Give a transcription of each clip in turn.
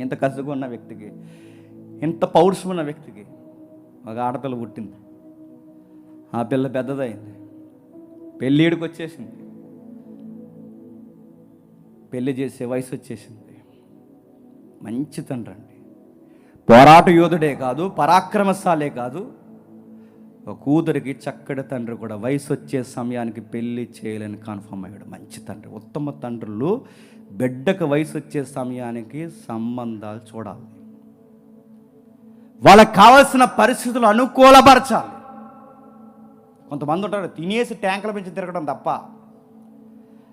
ఇంత కసుగు ఉన్న వ్యక్తికి ఇంత పౌరుషం ఉన్న వ్యక్తికి ఒక ఆడపిల్ల పుట్టింది. ఆ పిల్ల పెద్దదైంది. పెళ్ళిడికి వచ్చేసింది. పెళ్ళి చేసే వయసు వచ్చేసింది. మంచి తండ్రి అండి. పోరాట యోధుడే కాదు పరాక్రమశాలే కాదు. ఒక కూతురికి చక్కటి తండ్రి కూడా. వయసు వచ్చే సమయానికి పెళ్ళి చేయలేని కన్ఫర్మ్ అయ్యాడు. మంచి తండ్రి ఉత్తమ తండ్రులు. బిడ్డకు వయసు వచ్చే సమయానికి సంబంధాలు చూడాలి. వాళ్ళకి కావాల్సిన పరిస్థితులు అనుకూలపరచాలి. కొంతమంది ఉంటారు తినేసి ట్యాంకుల పెంచి తిరగడం తప్ప.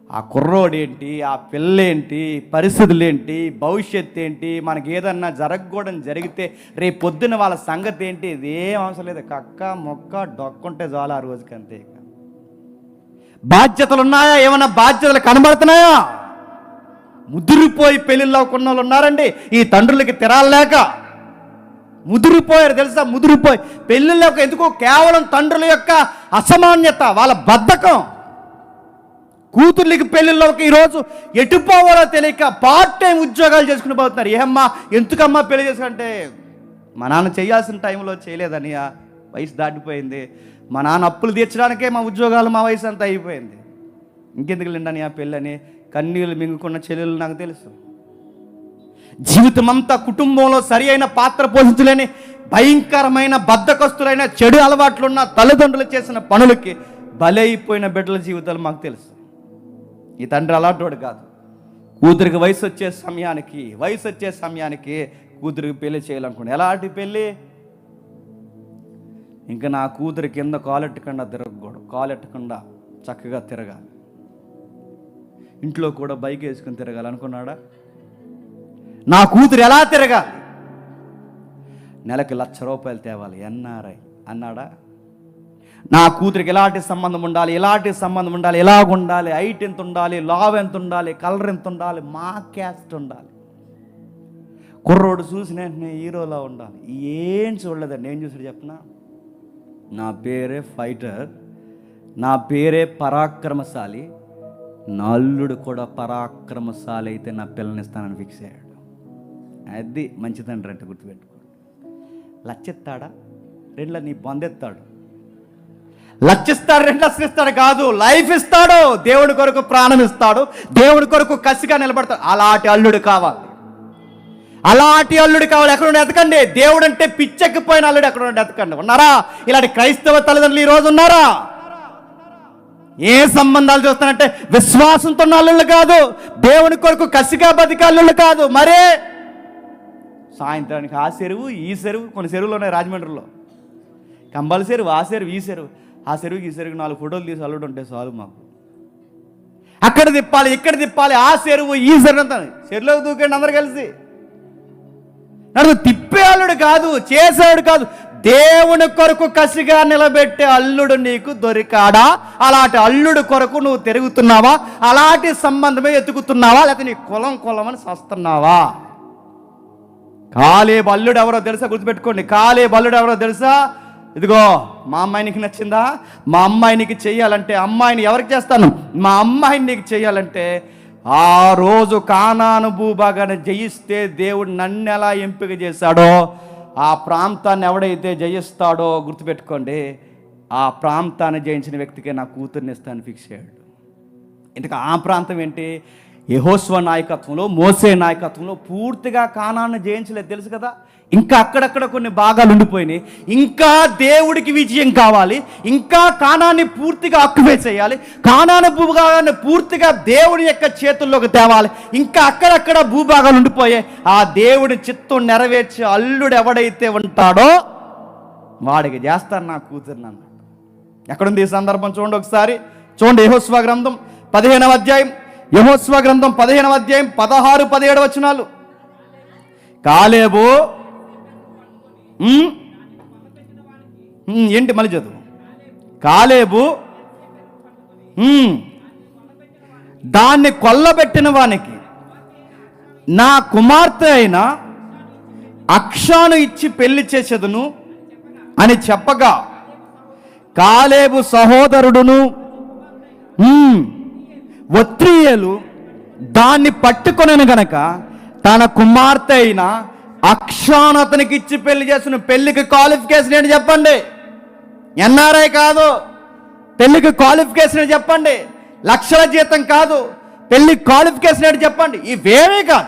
ఆ కుర్రోడేంటి ఆ పిల్లేంటి పరిస్థితులు ఏంటి భవిష్యత్తు ఏంటి మనకి ఏదన్నా జరగకూడని జరిగితే రేపు పొద్దున వాళ్ళ సంగతి ఏంటి? ఇదేం అవసరం లేదు. కక్క మొక్క డొక్కుంటే చాలు ఆ రోజుకి అంతే బాధ్యతలు ఉన్నాయా ఏమైనా బాధ్యతలు కనబడుతున్నాయా? ముదిరిపోయి పెళ్ళిళ్ళు అవ్వకున్న వాళ్ళు ఉన్నారండి. ఈ తండ్రులకి తిరాలేక ముదిరిపోయారు తెలుసా? ముదిరిపోయి పెళ్ళిళ్ళ యొక్క ఎందుకో కేవలం తండ్రుల యొక్క అసమాన్యత వాళ్ళ బద్ధకం. కూతుర్లకి పెళ్ళిళ్ళకి ఈరోజు ఎటు పోవాలో తెలియక పార్ట్ టైం ఉద్యోగాలు చేసుకుని పోతున్నారు. ఏమ్మా ఎందుకమ్మా పెళ్ళి చేసుకుంటే? మా నాన్న చేయాల్సిన టైంలో చేయలేదని ఆ వయసు దాటిపోయింది. మా నాన్న అప్పులు తీర్చడానికే మా ఉద్యోగాలు మా వయసు అంతా అయిపోయింది. ఇంకెందుకు లేండని ఆ పెళ్ళని? కన్నీళ్ళు మింగుకున్న చెల్లెలు నాకు తెలుసు. జీవితం అంతా కుటుంబంలో సరి అయిన పాత్ర పోషించలేని భయంకరమైన బద్ధకస్తులైన చెడు అలవాట్లున్న తల్లిదండ్రులు చేసిన పనులకి బలైపోయిన బిడ్డల జీవితాలు మాకు తెలుసు. ఈ తండ్రి అలాంటివాడు కాదు. కూతురికి వయసు వచ్చే సమయానికి వయసు వచ్చే సమయానికి కూతురికి పెళ్ళి చేయాలనుకున్నాను ఎలాంటి పెళ్ళి ఇంకా నా కూతురి కింద కాలెట్టకుండా తిరగకూడదు. కాలెట్టకుండా చక్కగా తిరగాలి. ఇంట్లో కూడా బైక్ వేసుకుని తిరగాలనుకున్నాడా నా కూతురు ఎలా తిరగాలి? నెలకు లక్ష రూపాయలు తేవాలి ఎన్ఆర్ఐ అన్నాడా? నా కూతురికి ఎలాంటి సంబంధం ఉండాలి ఎలాంటి సంబంధం ఉండాలి ఎలాగ ఉండాలి హైట్ ఎంత ఉండాలి లావ్ ఎంత ఉండాలి కలర్ ఎంత ఉండాలి మా క్యాస్ట్ ఉండాలి. కుర్రోడు చూసిన వెంటనే హీరోలా ఉండాలి. ఏం చూడలేదండి. ఏం చూసాడు చెప్పనా? నా పేరే ఫైటర్. నా పేరే పరాక్రమశాలి. నా అల్లుడు కూడా పరాక్రమశాలి అయితే నా పిల్లనిస్తానని ఫిక్స్ అయ్యాడు. అది మంచి తండ్రి అంటే గుర్తుపెట్టుకోండి. లచ్చెత్తాడా? రెండుల నీ బొందెత్తాడు. లచ్చిస్తాడు రెండు లక్షిస్తాడు కాదు లైఫ్ ఇస్తాడు. దేవుడి కొరకు ప్రాణం ఇస్తాడు. దేవుడి కొరకు కసిగా నిలబడతాడు. అలాంటి అల్లుడు కావాలి. అలాంటి అల్లుడు కావాలి. ఎక్కడ ఉండి ఎతకండి? దేవుడు అంటే పిచ్చెక్కిపోయిన అల్లుడు ఎక్కడ ఉండి ఎతకండి? ఉన్నారా? ఇలాంటి క్రైస్తవ తల్లిదండ్రులు ఈ రోజు ఉన్నారా? ఏ సంబంధాలు చూస్తానంటే విశ్వాసంతో ఉన్న కాదు దేవుని కొరకు కసిగా బతికాళ్ళు అల్లుళ్ళు కాదు. మరే? సాయంత్రానికి ఆ చెరువు ఈ చెరువు కొన్ని చెరువులు ఉన్నాయి రాజమండ్రిలో. కంబల చెరువు ఆ చెరువు ఈ చెరువు. ఆ చెరువుకి ఈ చెరువుకి నాలుగు ఫోటోలు తీసి అల్లుడు ఉంటే చాలు మాకు. అక్కడ తిప్పాలి ఇక్కడ తిప్పాలి ఆ చెరువు ఈ చెరువు అంతా. చెరువులోకి దూకండి అందరు కలిసి. నడు తిప్పే అల్లుడు కాదు చేసేవాడు కాదు. దేవుని కొరకు కసిగా నిలబెట్టే అల్లుడు నీకు దొరికాడా? అలాంటి అల్లుడు కొరకు నువ్వు తిరుగుతున్నావా? అలాంటి సంబంధమే ఎత్తుకుతున్నావా? లేకపోతే నీ కులం కులం అని వస్తున్నావా కాలే బల్లుడు ఎవరో తెలుసా? గుర్తుపెట్టుకోండి. కాలే బల్లుడు ఎవరో తెలుసా? ఇదిగో మా అమ్మాయి నీకు నచ్చిందా? మా అమ్మాయి నీకు అమ్మాయిని ఎవరికి చేస్తాను? మా అమ్మాయిని నీకు చేయాలంటే ఆ రోజు కానాను భూభాగాన్ని జయిస్తే దేవుడు నన్ను ఎలా ఎంపిక చేశాడో ఆ ప్రాంతాన్ని ఎవడైతే జయిస్తాడో గుర్తుపెట్టుకోండి ఆ ప్రాంతాన్ని జయించిన వ్యక్తికే నా కూతుర్ని ఇస్తాను ఫిక్స్ అయ్యాడు ఎందుకంటే ఆ ప్రాంతం ఏంటి? యహోస్వ నాయకత్వంలో మోసే నాయకత్వంలో పూర్తిగా కానాన్ని జయించలేదు తెలుసు కదా? ఇంకా అక్కడక్కడ కొన్ని భాగాలు ఉండిపోయినాయి. ఇంకా దేవుడికి విజయం కావాలి. ఇంకా కానాన్ని పూర్తిగా అక్కువే చేయాలి. భూభాగాన్ని పూర్తిగా దేవుడి యొక్క చేతుల్లోకి తేవాలి. ఇంకా అక్కడక్కడ భూభాగాలు ఉండిపోయాయి. ఆ దేవుడి చిత్తం నెరవేర్చే అల్లుడు ఎవడైతే ఉంటాడో వాడికి చేస్తాను నా కూతురు నన్ను. ఎక్కడుంది ఈ సందర్భం చూడండి ఒకసారి. చూడండి యహోస్వ గ్రంథం పదిహేనవ అధ్యాయం. యహోస్వ గ్రంథం పదిహేనవ అధ్యాయం పదహారు పదిహేడు వచనాలు. కాలేబో ఏంటి మళ్ళీ చదువు? కాలేబు. దాన్ని కొల్లబెట్టిన వానికి నా కుమార్తె అయిన అక్షాను ఇచ్చి పెళ్ళి చేసేదును అని చెప్పగా కాలేబు సహోదరుడును ఒత్రియలు దాన్ని పట్టుకొనను గనక తన కుమార్తె అయిన అక్షాన్ అతనికి ఇచ్చి పెళ్ళి చేసిన పెళ్ళికి క్వాలిఫికేషన్ ఏంటి చెప్పండి? ఎన్ఆర్ఐ కాదు. పెళ్ళికి క్వాలిఫికేషన్ ఏంటి చెప్పండి? లక్షల జీతం కాదు. పెళ్ళి క్వాలిఫికేషన్ ఏంటి చెప్పండి? ఇవేమీ కాదు.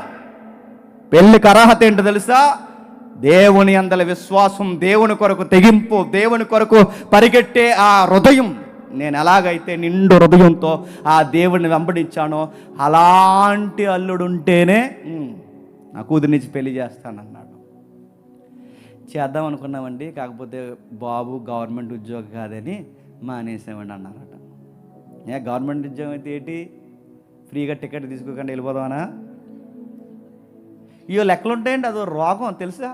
పెళ్ళికి అర్హత ఏంటో తెలుసా? దేవుని అందల విశ్వాసం దేవుని కొరకు తెగింపు దేవుని కొరకు పరిగెట్టే ఆ హృదయం. నేను ఎలాగైతే నిండు హృదయంతో ఆ దేవుడిని వెంబడించానో అలాంటి అల్లుడుంటేనే ఉంటేనే నా కూతురునిచ్చి పెళ్ళి చేస్తానన్నాడు. చేద్దాం అనుకున్నామండి కాకపోతే బాబు గవర్నమెంట్ ఉద్యోగం కాదని మానేసామండి అన్నారట. ఏ గవర్నమెంట్ ఉద్యోగం అయితే ఏంటి? ఫ్రీగా టికెట్ తీసుకోకుండా వెళ్ళిపోదామనా? ఇవో లెక్కలు ఉంటాయండి అదో రోగం తెలుసా?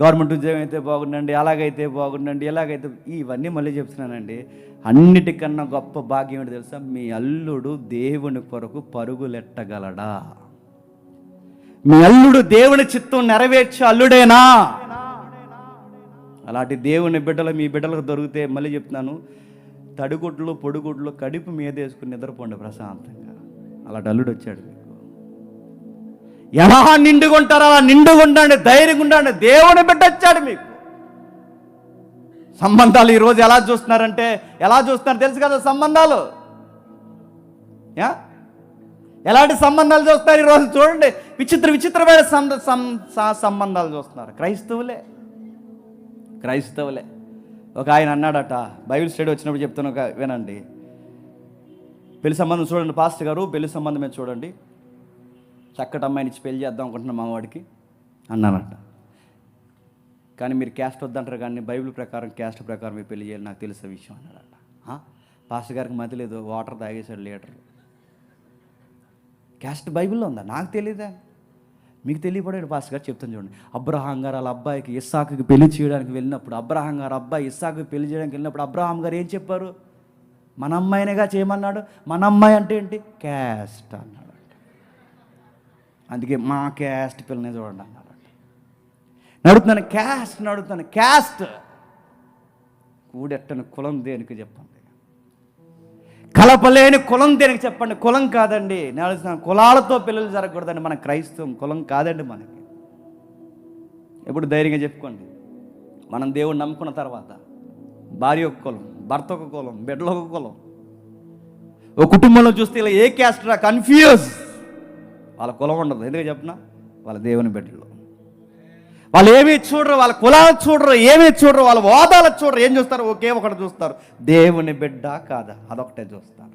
గవర్నమెంట్ ఉద్యోగం అయితే బాగుండండి అలాగైతే బాగుండండి ఎలాగైతే ఇవన్నీ మళ్ళీ చెప్తున్నానండి. అన్నిటికన్నా గొప్ప భాగ్యం ఏంటి తెలుసా? మీ అల్లుడు దేవుని కొరకు పరుగులెట్టగలడా మీ అల్లుడు దేవుని చిత్తం నెరవేర్చే అల్లుడేనా? అలాంటి దేవుని బిడ్డలు మీ బిడ్డలకు దొరికితే మళ్ళీ చెప్తున్నాను తడిగుడ్లు పొడిగుడ్లు కడుపు మీద వేసుకుని నిద్రపోండి ప్రశాంతంగా. అలాంటి అల్లుడు వచ్చాడు మీకు. ఎలా నిండుకుంటారో అలా నిండుగుండండి ధైర్యంగా ఉండండి. దేవుని బిడ్డ వచ్చాడు మీకు. సంబంధాలు ఈరోజు ఎలా చూస్తున్నారంటే ఎలా చూస్తున్నారు తెలుసు కదా సంబంధాలు? యా? ఎలాంటి సంబంధాలు చూస్తారు ఈరోజు చూడండి విచిత్ర విచిత్రమైన సంబంధాలు చూస్తున్నారు. క్రైస్తవులే. క్రైస్తవులే. ఒక ఆయన అన్నాడట బైబిల్ స్టడీ వచ్చినప్పుడు చెప్తున్నా ఒక వినండి. పెళ్ళి సంబంధం చూడండి పాస్టర్ గారు పెళ్ళి సంబంధమే చూడండి. చక్కటి అమ్మాయిని ఇచ్చి పెళ్ళి చేద్దాం అనుకుంటున్నాం మావాడికి అన్నానట కానీ మీరు క్యాస్ట్ వద్దంటారు కానీ బైబిల్ ప్రకారం క్యాస్ట్ ప్రకారం మీరు పెళ్ళి చేయాలి నాకు తెలిసిన విషయం అన్నాడట పాస్టర్ గారికి మతి లేదు వాటర్ తాగేశాడు లీటర్ క్యాస్ట్ బైబిల్లో ఉందా? నాకు తెలియదా మీకు తెలియపడాడు పాస్ గారు చెప్తాను చూడండి. అబ్రహాం గారు వాళ్ళ అబ్బాయికి ఇస్సాకుకి పెళ్ళి చేయడానికి వెళ్ళినప్పుడు అబ్రహాం గారు అబ్బాయి ఇస్సాకుకి పెళ్ళి చేయడానికి వెళ్ళినప్పుడు అబ్రహాం గారు ఏం చెప్పారు? మన అమ్మాయినేగా చేయమన్నాడు. మన అమ్మాయి అంటే ఏంటి? క్యాస్ట్ అన్నాడు. అందుకే మా క్యాస్ట్ పిల్లనే చూడండి అన్నాడు. నడుతున్నాను క్యాస్ట్ నడుతున్నాను క్యాస్ట్. కూడెట్టని కులం దేనికి చెప్పండి కలపలేని కులం దేనికి చెప్పండి? కులం కాదండి. నేను కులాలతో పిల్లలు జరగకూడదండి మన క్రైస్తవం. కులం కాదండి మనకి. ఎప్పుడు ధైర్యంగా చెప్పుకోండి. మనం దేవుడు నమ్ముకున్న తర్వాత భార్య ఒక కులం భర్త ఒక కులం బిడ్డలు ఒక కులం. ఒక కుటుంబంలో చూస్తే ఇలా ఏ క్యాస్ట్ రా కన్ఫ్యూజ్ వాళ్ళ కులం ఉండదు. ఎందుకు చెప్పిన? వాళ్ళ దేవుని బిడ్డలు. వాళ్ళు ఏమీ చూడరు వాళ్ళ కులాలు చూడరు ఏమీ చూడరు వాళ్ళ వాదాలు చూడరు. ఏం చూస్తారు? ఒకే ఒకటి చూస్తారు. దేవుని బిడ్డ కాదా? అదొకటే చూస్తారు.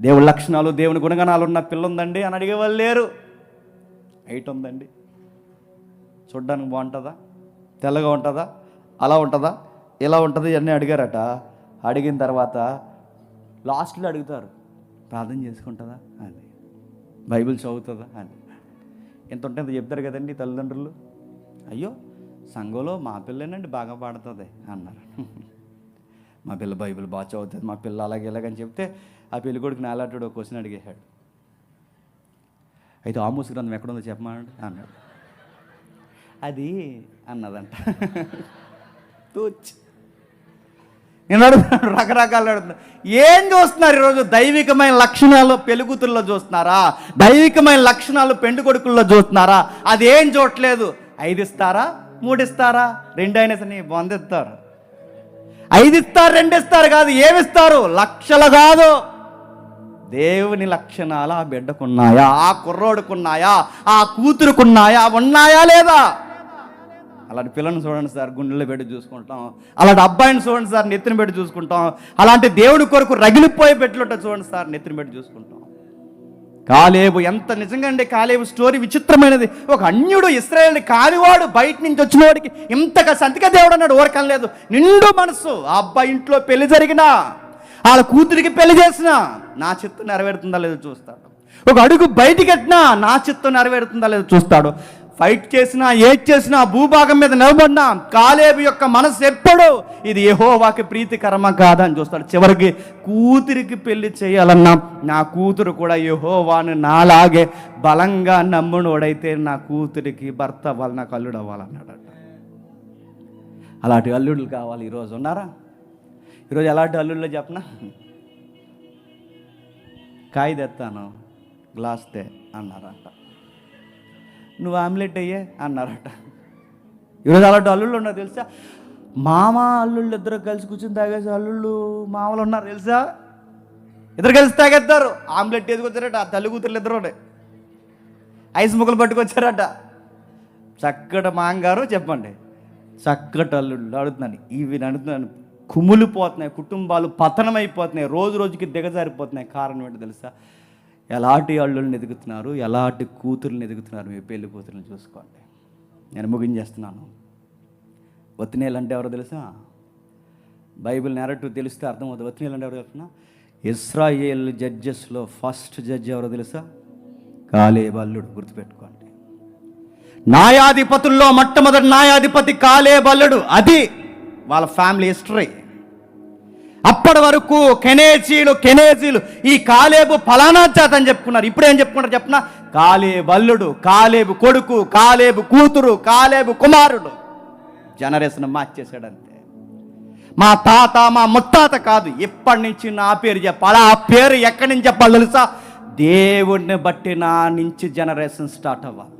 దేవుని లక్షణాలు దేవుని గుణగణాలు ఉన్న పిల్ల ఉందండి అని అడిగే వాళ్ళు లేరు. హైట్ ఉందండి. చూడ్డానికి బాగుంటుందా? తెల్లగా ఉంటుందా? అలా ఉంటుందా? ఇలా ఉంటుంది అన్నీ అడిగారట. అడిగిన తర్వాత లాస్ట్లో అడుగుతారు ప్రార్థన చేసుకుంటుందా? అని. బైబిల్ చదువుతుందా? అని. ఇంత ఉంటే ఇంత చెప్తారు కదండి తల్లిదండ్రులు? అయ్యో సంఘంలో మా పిల్లేనండి బాగా పాడుతుంది అన్నారు. మా పిల్ల బైబిల్ బాగా చదువుతుంది మా పిల్ల అలాగే ఇలాగని చెప్తే ఆ పెళ్ళి కొడుకు నాలాంటి ఒక క్వశ్చన్ అడిగేశాడు. అయితే ఆమూస్ గ్రంథం ఎక్కడుందో చెప్పమానండి? అన్నాడు. అది అన్నదంట. తూచ్. నేను అడుగుతున్నాను రకరకాలు అడుగుతున్నాను ఏం చూస్తున్నారు ఈరోజు? దైవికమైన లక్షణాలు పెళ్ళికూతుల్లో చూస్తున్నారా? దైవికమైన లక్షణాలు పెండు కొడుకుల్లో చూస్తున్నారా? అది ఏం చూడట్లేదు. ఐదు ఇస్తారా మూడు ఇస్తారా రెండు అయినా సరే వంద ఇస్తారు ఐదు ఇస్తారు రెండు ఇస్తారు కాదు ఏమిస్తారు? లక్షలు కాదు. దేవుని లక్షణాలు ఆ బిడ్డకున్నాయా? ఆ కుర్రోడుకున్నాయా? ఆ కూతురుకున్నాయా? ఉన్నాయా లేదా? అలాంటి పిల్లని చూడండి సార్ గుండెల్లో పెట్టి చూసుకుంటాం. అలాంటి అబ్బాయిని చూడండి సార్ నెత్తిన పెట్టి చూసుకుంటాం. అలాంటి దేవుడి కొరకు రగిలిపోయి పెట్టుకుంటా చూడండి సార్ నెత్తిన పెట్టి చూసుకుంటాం. కాలేబు ఎంత నిజంగా అండి కాలేబు స్టోరీ విచిత్రమైనది. ఒక అన్యుడు ఇస్రాయేల్ కాలివాడు బయట నుంచి వచ్చిన వాడికి ఇంతగా సంతిక దేవుడు అన్నాడు ఓరకం లేదు. నిండు మనసు ఆ అబ్బాయి ఇంట్లో పెళ్ళి జరిగినా వాళ్ళ కూతురికి పెళ్ళి చేసినా నా చిత్తం నెరవేరుతుందా లేదో చూస్తాడు. ఒక అడుగు బయటికి నా చిత్తం నెరవేరుతుందా లేదో చూస్తాడు. ఫైట్ చేసినా ఏది చేసినా భూభాగం మీద నిలబడినా కాలేబు యొక్క మనసు ఎప్పుడు ఇది యెహోవాకి ప్రీతికరమ కాదని చూస్తాడు. చివరికి కూతురికి పెళ్ళి చేయాలన్నా నా కూతురు కూడా యెహోవాను నాలాగే బలంగా నమ్మునోడైతే నా కూతురికి భర్త అవ్వాలి నాకు అల్లుడు అవ్వాలన్నాడట. అలాంటి అల్లుడులు కావాలి ఈరోజు ఉన్నారా? ఈరోజు ఎలాంటి అల్లుళ్ళు చెప్పనా? కాయ తెస్తాను గ్లాస్ తే అన్నారట. నువ్వు ఆమ్లెట్ అయ్యే అన్నారట. ఈరోజు అలాంటి అల్లుళ్ళు ఉన్నారు తెలుసా? మామ అల్లుళ్ళు ఇద్దరు కలిసి కూర్చుని తాగేసి అల్లుళ్ళు మామలు ఉన్నారు తెలుసా? ఇద్దరు కలిసి తాగేస్తారు. ఆమ్లెట్ వేసుకొచ్చారట ఆ తల్లి కూతురు ఇద్దరు ఐస్ ముక్కలు పట్టుకొచ్చారట. చక్కటి మాంగారు చెప్పండి. చక్కటి అల్లుళ్ళు అడుగుతున్నాను. ఇవి అడుగుతున్నాను. కుమిలిపోతున్నాయి కుటుంబాలు పతనమైపోతున్నాయి రోజు రోజుకి దిగజారిపోతున్నాయి. కారణం ఏంటో తెలుసా? ఎలాంటి అల్లుల్ని ఎదుగుతున్నారు? ఎలాంటి కూతుర్ని ఎదుగుతున్నారు? మీ పెళ్ళి కూతుర్ని చూసుకోండి. నేను ముగించేస్తున్నాను. వత్తినేలు అంటే ఎవరో తెలుసా? బైబిల్ నెరటివ్ తెలిస్తే అర్థమవుతుంది. వత్తినేలు అంటే ఎవరో తెలుసునా ఇస్రాయేల్ జడ్జెస్లో ఫస్ట్ జడ్జ్ ఎవరో తెలుసా? కాలేబల్లుడు గుర్తుపెట్టుకోండి. న్యాయాధిపతుల్లో మొట్టమొదటి న్యాయాధిపతి కాలేబల్లుడు అది వాళ్ళ ఫ్యామిలీ హిస్టరీ. అప్పటి వరకు కెనేజీలు కెనేజీలు ఈ కాలేబు ఫలానా జాత అని చెప్పుకున్నారు. ఇప్పుడు ఏం చెప్పుకున్నారు చెప్పిన? కాలేబల్లుడు కాలేబు కొడుకు కాలేబు కూతురు కాలేబు కుమారుడు. జనరేషన్ మార్చేశాడు అంతే మా తాత మా ముత్తాత కాదు ఇప్పటి నుంచి నా పేరు చెప్పాలి ఆ పేరు ఎక్కడి నుంచి చెప్పాలి తెలుసా? దేవుడిని బట్టి నా నుంచి జనరేషన్ స్టార్ట్ అవ్వాలి.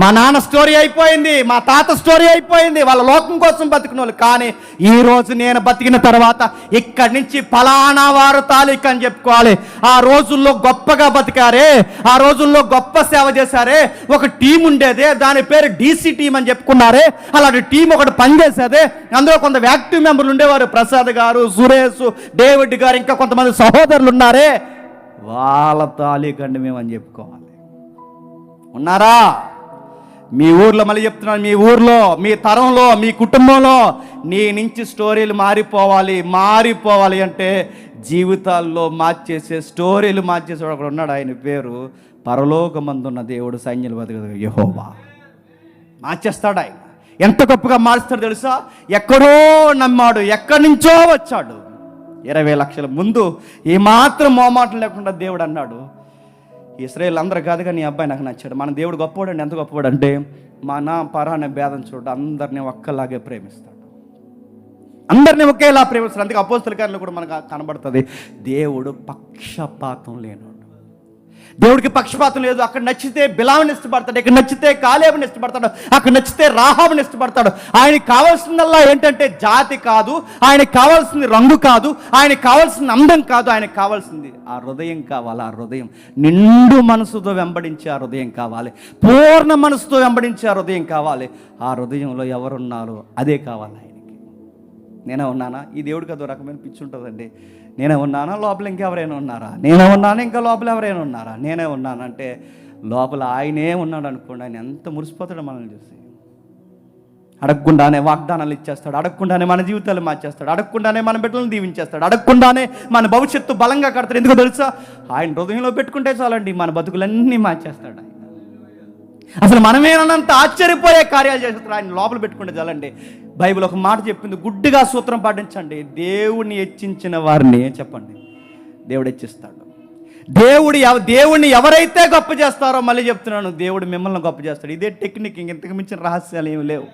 మా నాన్న స్టోరీ అయిపోయింది మా తాత స్టోరీ అయిపోయింది వాళ్ళ లోకం కోసం బతికిన వాళ్ళు. కానీ ఈ రోజు నేను బతికిన తర్వాత ఇక్కడి నుంచి ఫలానా వారు తాలిక అని చెప్పుకోవాలి. ఆ రోజుల్లో గొప్పగా బతికారే ఆ రోజుల్లో గొప్ప సేవ చేశారే. ఒక టీం ఉండేదే దాని పేరు డీసీ టీం అని చెప్పుకున్నారే. అలాంటి టీం ఒకటి పనిచేసేదే. అందులో కొంత యాక్టివ్ మెంబర్లు ఉండేవారు. ప్రసాద్ గారు సురేష్ డేవిడ్ గారు ఇంకా కొంతమంది సహోదరులు ఉన్నారే. వాళ్ళ తాలికండి మేము అని చెప్పుకోవాలి. ఉన్నారా? మీ ఊర్లో మళ్ళీ చెప్తున్నాను మీ ఊర్లో మీ తరంలో మీ కుటుంబంలో నీ నుంచి స్టోరీలు మారిపోవాలి మారిపోవాలి అంటే జీవితాల్లో మార్చేసే స్టోరీలు మార్చేసేవాడు ఒకడు ఉన్నాడు. ఆయన పేరు పరలోకమందున్న దేవుడు సైన్యులు బతుకు యహోవా. మార్చేస్తాడు ఆయన. ఎంత గొప్పగా మారుస్తాడు తెలుసా? ఎక్కడో నమ్మాడు ఎక్కడి నుంచో వచ్చాడు. ఇరవై లక్షల ముందు ఏమాత్రం మోమాటం లేకుండా దేవుడు అన్నాడు ఇస్రాయేల్ అందరూ కాదు కానీ నీ అబ్బాయి నాకు నచ్చాడు. మన దేవుడు గొప్పవాడు ఎంత గొప్పవాడు అంటే మన పరాన భేదం చూడు అందరినీ ఒక్కలాగే ప్రేమిస్తాడు. అందరినీ ఒకేలా ప్రేమిస్తాడు. అందుకే అపోస్తుల కార్యంలో కూడా మనకు కనబడుతుంది. దేవుడు పక్షపాతం లేను దేవుడికి పక్షపాతం లేదు. అక్కడ నచ్చితే బిలావని ఇష్టపడతాడు. ఇక్కడ నచ్చితే కాలేబుని ఇష్టపడతాడు. అక్కడ నచ్చితే రాహాబుని ఇష్టపడతాడు. ఆయనకి కావాల్సిందల్లా ఏంటంటే జాతి కాదు. ఆయనకి కావాల్సింది రంగు కాదు. ఆయనకి కావాల్సింది అందం కాదు. ఆయనకి కావాల్సింది ఆ హృదయం కావాలి. ఆ హృదయం నిండు మనసుతో వెంబడించే ఆ హృదయం కావాలి. పూర్ణ మనసుతో వెంబడించే ఆ హృదయం కావాలి. ఆ హృదయంలో ఎవరున్నారో అదే కావాలి. నేనే ఉన్నానా? ఈ దేవుడికి అదో రకమైన పిచ్చి ఉంటుందండి. నేనే ఉన్నానా? లోపల ఇంకెవరైనా ఉన్నారా? నేనే ఉన్నానా? ఇంకా లోపల ఎవరైనా ఉన్నారా? నేనే ఉన్నానంటే లోపల ఆయనే ఉన్నాడు అనుకోండి ఆయన ఎంత మురిసిపోతాడో మనల్ని చూసి. అడగకుండానే వాగ్దానాలు ఇచ్చేస్తాడు అడగకుండానే మన జీవితాలు మార్చేస్తాడు అడగకుండానే మన బిడ్డలను దీవించేస్తాడు అడగకుండానే మన భవిష్యత్తు బలంగా కడతాడు. ఎందుకో తెలుసా? ఆయన హృదయంలో పెట్టుకుంటే చాలండి మన బతుకులన్నీ మార్చేస్తాడు ఆయన. అసలు మనమేనంత ఆశ్చర్యపోయే కార్యాలు చేస్తారు ఆయన లోపల పెట్టుకుంటే చాలండి. బైబిల్ ఒక మాట చెప్పింది గుడ్డిగా సూత్రం పాటించండి. దేవుణ్ణి హెచ్చించిన వారిని చెప్పండి? దేవుడు హెచ్చిస్తాడు. దేవుడు ఎవ దేవుణ్ణి ఎవరైతే గొప్ప చేస్తారో మళ్ళీ చెప్తున్నాను దేవుడు మిమ్మల్ని గొప్ప చేస్తాడు. ఇదే టెక్నిక్ ఇంతకు మించిన రహస్యాలు ఏమి లేవు.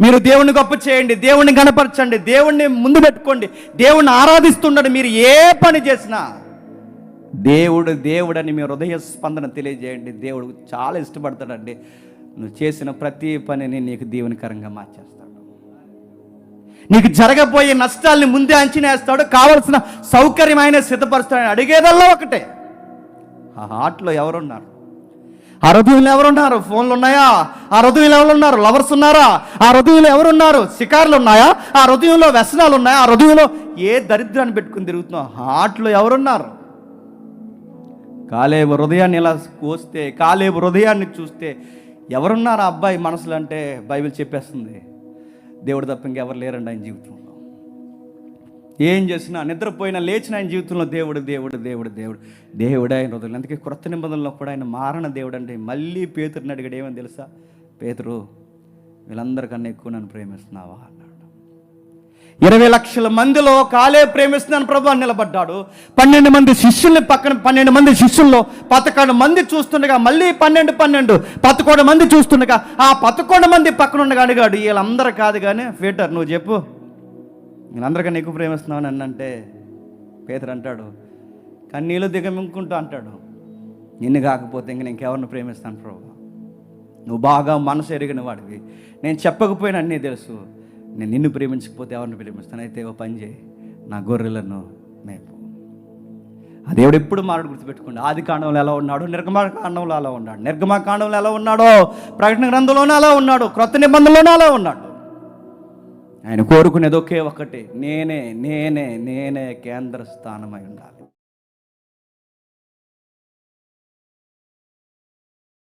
మీరు దేవుణ్ణి గొప్ప చేయండి దేవుణ్ణి గణపరచండి దేవుణ్ణి ముందు పెట్టుకోండి దేవుణ్ణి ఆరాధిస్తుండండి. మీరు ఏ పని చేసినా దేవుడు దేవుడని మీ హృదయ స్పందన తెలియజేయండి. దేవుడు చాలా ఇష్టపడతాడండి. నువ్వు చేసిన ప్రతి పనిని నీకు దీవెనకరంగా మార్చేస్తాడు. నీకు జరగబోయే నష్టాల్ని ముందే అంచనా వేస్తాడు. కావలసిన సౌకర్యం ఆయన సిద్ధపరుస్తాడని అడిగేదల్లా ఒకటే. ఆ హార్ట్లో ఎవరున్నారు? ఆ హృదయంలో ఎవరున్నారు? ఫోన్లు ఉన్నాయా? ఆ హృదయంలో ఎవరున్నారు? లవర్స్ ఉన్నారా? ఆ హృదయంలో ఎవరున్నారు? షికార్లు ఉన్నాయా? ఆ హృదయంలో వ్యసనాలు ఉన్నాయా? ఆ హృదయంలో ఏ దరిద్రాన్ని పెట్టుకుని తిరుగుతున్నావు? హార్ట్లో ఎవరున్నారు? కాలేబు హృదయాన్ని ఇలా కోస్తే కాలేబు హృదయాన్ని చూస్తే ఎవరున్నారు ఆ అబ్బాయి మనసులో అంటే బైబిల్ చెప్పేస్తుంది దేవుడు తప్ప ఇంకెవరు లేరండి ఆయన జీవితంలో. ఏం చేసినా నిద్రపోయినా లేచిన ఆయన జీవితంలో దేవుడు దేవుడు దేవుడు దేవుడు దేవుడే ఆయన హృదయం అందుకే క్రొత్త నిబంధనలో కూడా ఆయన మారణ దేవుడు అంటే మళ్ళీ పేతురుని అడిగాడు ఏమని తెలుసా? పేతురు వీళ్ళందరికన్నా ఎక్కువ నన్ను ప్రేమిస్తున్నావా? అన్నాడు. ఇరవై లక్షల మందిలో కాలే ప్రేమిస్తున్నాను ప్రభు అని నిలబడ్డాడు. పన్నెండు మంది శిష్యుల్ని పక్కన పన్నెండు మంది శిష్యుల్లో పదకొండు మంది చూస్తుండగా మళ్ళీ పన్నెండు పన్నెండు పదకొండు మంది చూస్తుండగా ఆ పదకొండు మంది పక్కన ఉండగా అడిగాడు వీళ్ళందరూ కాదు కానీ ఫీటర్ నువ్వు చెప్పు. నేనందరికన్నా ఎక్కువ ప్రేమిస్తున్నావు అని అంటే పేదరు అంటాడు కన్నీళ్ళు దిగమింకుంటూ అంటాడు నిన్ను కాకపోతే ఇంక ఇంకెవరిని ప్రేమిస్తాను ప్రభు. నువ్వు బాగా మనసు ఎరిగిన వాడివి. నేను చెప్పకపోయినా అన్నీ తెలుసు. నేను నిన్ను ప్రేమించకపోతే ఎవరిని ప్రేమిస్తాను? అయితే ఓ పని చేయి. నా గొర్రెలను మేపు. ఆ దేవుడు ఎప్పుడు మారడు గుర్తుపెట్టుకోండి. ఆది కాండంలో ఎలా ఉన్నాడు? నిర్గమ కాండంలో అలా ఉన్నాడు? నిర్గమ కాండంలో ఎలా ఉన్నాడో? ప్రకటన గ్రంథంలోనే అలా ఉన్నాడు? క్రొత్త నిబంధనలోనే అలా ఉన్నాడు? ఆయన కోరుకునేది ఒకే ఒకటి. నేనే నేనే నేనే కేంద్ర స్థానమై ఉండాలి.